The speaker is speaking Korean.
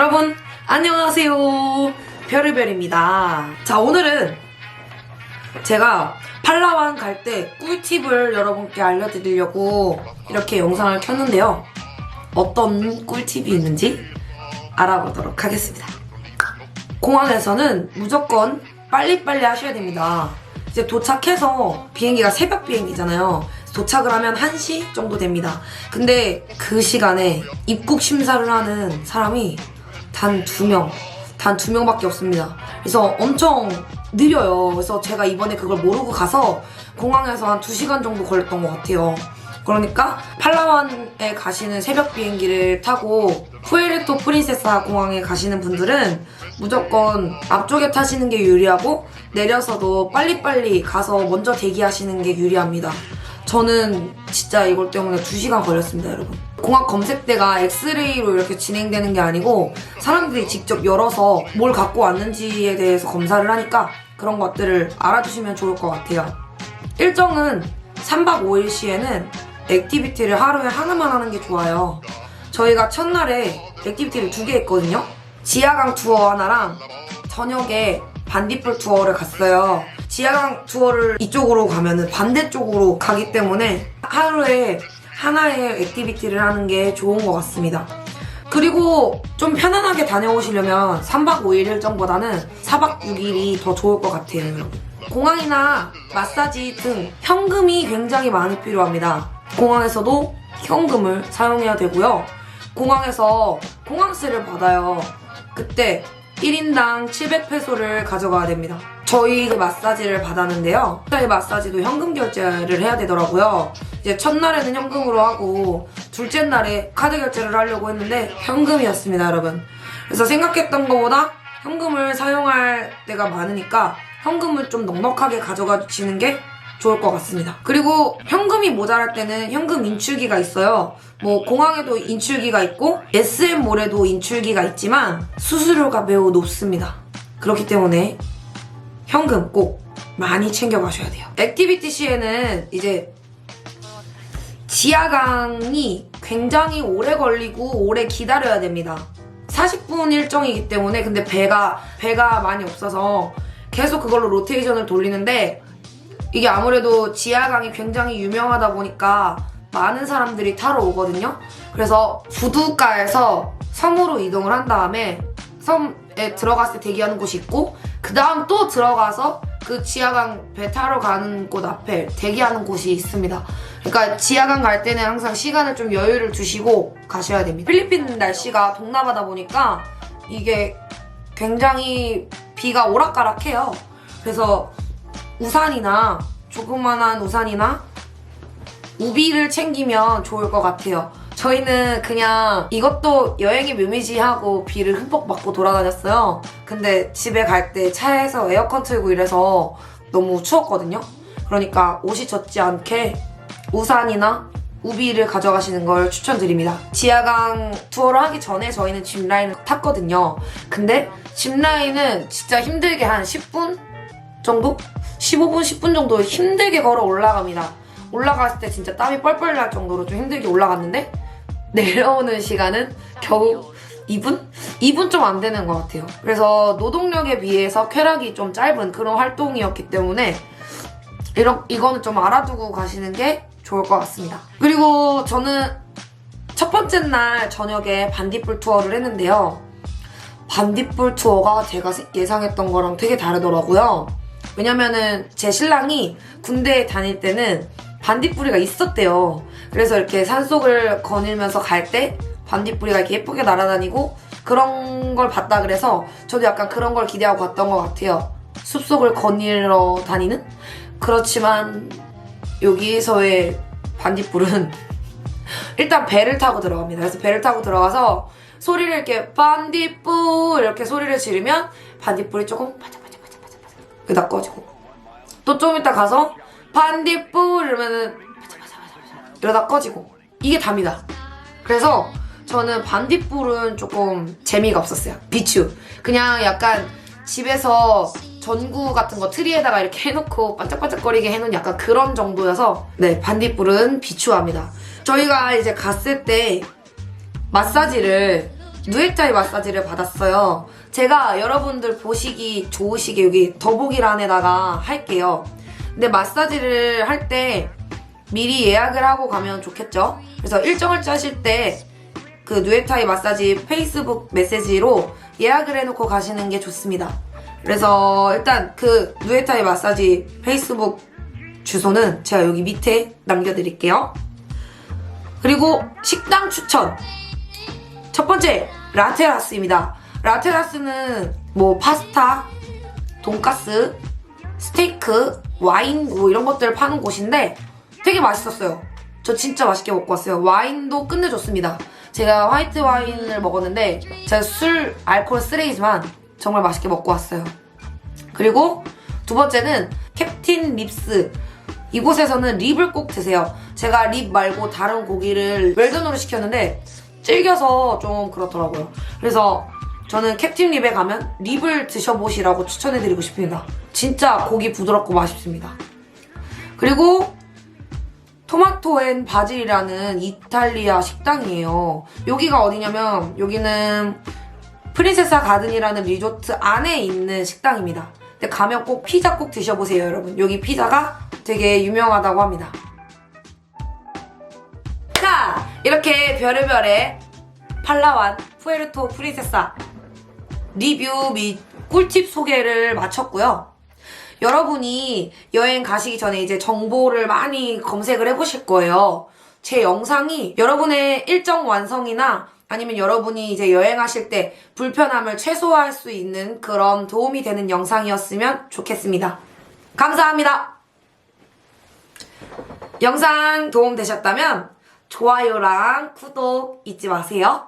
여러분 안녕하세요. 별의별입니다. 자 오늘은 제가 팔라완 갈 때 꿀팁을 여러분께 알려드리려고 이렇게 영상을 켰는데요. 어떤 꿀팁이 있는지 알아보도록 하겠습니다. 공항에서는 무조건 빨리빨리 하셔야 됩니다. 이제 도착해서 비행기가 새벽 비행기잖아요. 도착을 하면 1시 정도 됩니다. 근데 그 시간에 입국 심사를 하는 사람이 단 두 명, 단 두 명밖에 없습니다. 그래서 엄청 느려요. 그래서 제가 이번에 그걸 모르고 가서 공항에서 한 두 시간 정도 걸렸던 것 같아요. 그러니까 팔라완에 가시는 새벽 비행기를 타고 푸에르토 프린세사 공항에 가시는 분들은 무조건 앞쪽에 타시는 게 유리하고 내려서도 빨리빨리 가서 먼저 대기하시는 게 유리합니다. 저는 진짜 이걸 때문에 2시간 걸렸습니다, 여러분. 공항 검색대가 엑스레이로 이렇게 진행되는 게 아니고 사람들이 직접 열어서 뭘 갖고 왔는지에 대해서 검사를 하니까 그런 것들을 알아두시면 좋을 것 같아요. 일정은 3박 5일 시에는 액티비티를 하루에 하나만 하는 게 좋아요. 저희가 첫날에 액티비티를 두 개 했거든요. 지하강 투어 하나랑 저녁에 반딧불 투어를 갔어요. 지하강 투어를 이쪽으로 가면은 반대쪽으로 가기 때문에 하루에 하나의 액티비티를 하는 게 좋은 것 같습니다. 그리고 좀 편안하게 다녀오시려면 3박 5일 일정보다는 4박 6일이 더 좋을 것 같아요. 공항이나 마사지 등 현금이 굉장히 많이 필요합니다. 공항에서도 현금을 사용해야 되고요. 공항에서 공항세를 받아요. 그때 1인당 700페소를 가져가야 됩니다. 저희 그 마사지를 받았는데요. 저희 마사지도 현금 결제를 해야 되더라고요. 이제 첫날에는 현금으로 하고 둘째 날에 카드 결제를 하려고 했는데 현금이었습니다, 여러분. 그래서 생각했던 것보다 현금을 사용할 때가 많으니까 현금을 좀 넉넉하게 가져가 주시는 게 좋을 것 같습니다. 그리고 현금이 모자랄 때는 현금 인출기가 있어요. 뭐 공항에도 인출기가 있고 SM몰에도 인출기가 있지만 수수료가 매우 높습니다. 그렇기 때문에 현금 꼭 많이 챙겨가셔야 돼요. 액티비티 시에는 이제 지하강이 굉장히 오래 걸리고 오래 기다려야 됩니다. 40분 일정이기 때문에 근데 배가 배가 많이 없어서 계속 그걸로 로테이션을 돌리는데 이게 아무래도 지하강이 굉장히 유명하다 보니까 많은 사람들이 타러 오거든요. 그래서 부두가에서 섬으로 이동을 한 다음에 섬에 들어갔을 때 대기하는 곳이 있고 그 다음 또 들어가서 그 지하강 배 타러 가는 곳 앞에 대기하는 곳이 있습니다. 그러니까 지하강 갈 때는 항상 시간을 좀 여유를 두시고 가셔야 됩니다. 필리핀 날씨가 동남아다 보니까 이게 굉장히 비가 오락가락해요. 그래서 우산이나 조그만한 우산이나 우비를 챙기면 좋을 것 같아요. 저희는 그냥 이것도 여행의 묘미지 하고 비를 흠뻑 맞고 돌아다녔어요. 근데 집에 갈 때 차에서 에어컨 틀고 이래서 너무 추웠거든요. 그러니까 옷이 젖지 않게 우산이나 우비를 가져가시는 걸 추천드립니다. 지하강 투어를 하기 전에 저희는 짚라인을 탔거든요. 근데 짚라인은 진짜 힘들게 한 10분 정도? 15분, 10분 정도 힘들게 걸어 올라갑니다. 올라갔을 때 진짜 땀이 뻘뻘 날 정도로 좀 힘들게 올라갔는데 내려오는 시간은 겨우 2분? 2분 좀 안 되는 것 같아요. 그래서 노동력에 비해서 쾌락이 좀 짧은 그런 활동이었기 때문에 이런, 이거는 좀 알아두고 가시는 게 좋을 것 같습니다. 그리고 저는 첫 번째 날 저녁에 반딧불 투어를 했는데요. 반딧불 투어가 제가 예상했던 거랑 되게 다르더라고요. 왜냐면은 제 신랑이 군대에 다닐 때는 반딧불이가 있었대요. 그래서 이렇게 산속을 거닐면서 갈 때 반딧불이가 이렇게 예쁘게 날아다니고 그런 걸 봤다 그래서 저도 약간 그런 걸 기대하고 갔던 것 같아요. 숲속을 거닐러 다니는? 그렇지만 여기에서의 반딧불은 일단 배를 타고 들어갑니다. 그래서 배를 타고 들어가서 소리를 이렇게 반딧불 이렇게 소리를 지르면 반딧불이 조금 바짝바짝바짝바짝 그다 꺼지고 또 좀 이따 가서 반딧불 이러면은 이러다 꺼지고 이게 답니다. 그래서 저는 반딧불은 조금 재미가 없었어요. 비추 그냥 약간 집에서 전구 같은 거 트리에다가 이렇게 해놓고 반짝반짝거리게 해놓은 약간 그런 정도여서 네 반딧불은 비추합니다. 저희가 이제 갔을 때 마사지를 누에타이 마사지를 받았어요. 제가 여러분들 보시기 좋으시게 여기 더보기란에다가 할게요. 근데 마사지를 할 때 미리 예약을 하고 가면 좋겠죠? 그래서 일정을 짜실 때 그 누에타이 마사지 페이스북 메시지로 예약을 해놓고 가시는 게 좋습니다. 그래서 일단 그 누에타이 마사지 페이스북 주소는 제가 여기 밑에 남겨드릴게요. 그리고 식당 추천. 첫 번째, 라테라스입니다. 라테라스는 뭐 파스타, 돈가스, 스테이크, 와인 뭐 이런 것들을 파는 곳인데 되게 맛있었어요. 저 진짜 맛있게 먹고 왔어요. 와인도 끝내줬습니다. 제가 화이트 와인을 먹었는데 제가 술, 알코올 쓰레기지만 정말 맛있게 먹고 왔어요. 그리고 두 번째는 캡틴 립스. 이곳에서는 립을 꼭 드세요. 제가 립 말고 다른 고기를 웰던으로 시켰는데 질겨서 좀 그렇더라고요. 그래서 저는 캡틴 립에 가면 립을 드셔보시라고 추천해드리고 싶습니다. 진짜 고기 부드럽고 맛있습니다. 그리고 토마토 앤 바질이라는 이탈리아 식당이에요. 여기가 어디냐면 여기는 프린세사 가든이라는 리조트 안에 있는 식당입니다. 근데 가면 꼭 피자 꼭 드셔보세요, 여러분. 여기 피자가 되게 유명하다고 합니다. 자, 이렇게 별의별의 팔라완 푸에르토 프린세사 리뷰 및 꿀팁 소개를 마쳤고요. 여러분이 여행 가시기 전에 이제 정보를 많이 검색을 해보실 거예요. 제 영상이 여러분의 일정 완성이나 아니면 여러분이 이제 여행하실 때 불편함을 최소화할 수 있는 그런 도움이 되는 영상이었으면 좋겠습니다. 감사합니다. 영상 도움 되셨다면 좋아요랑 구독 잊지 마세요.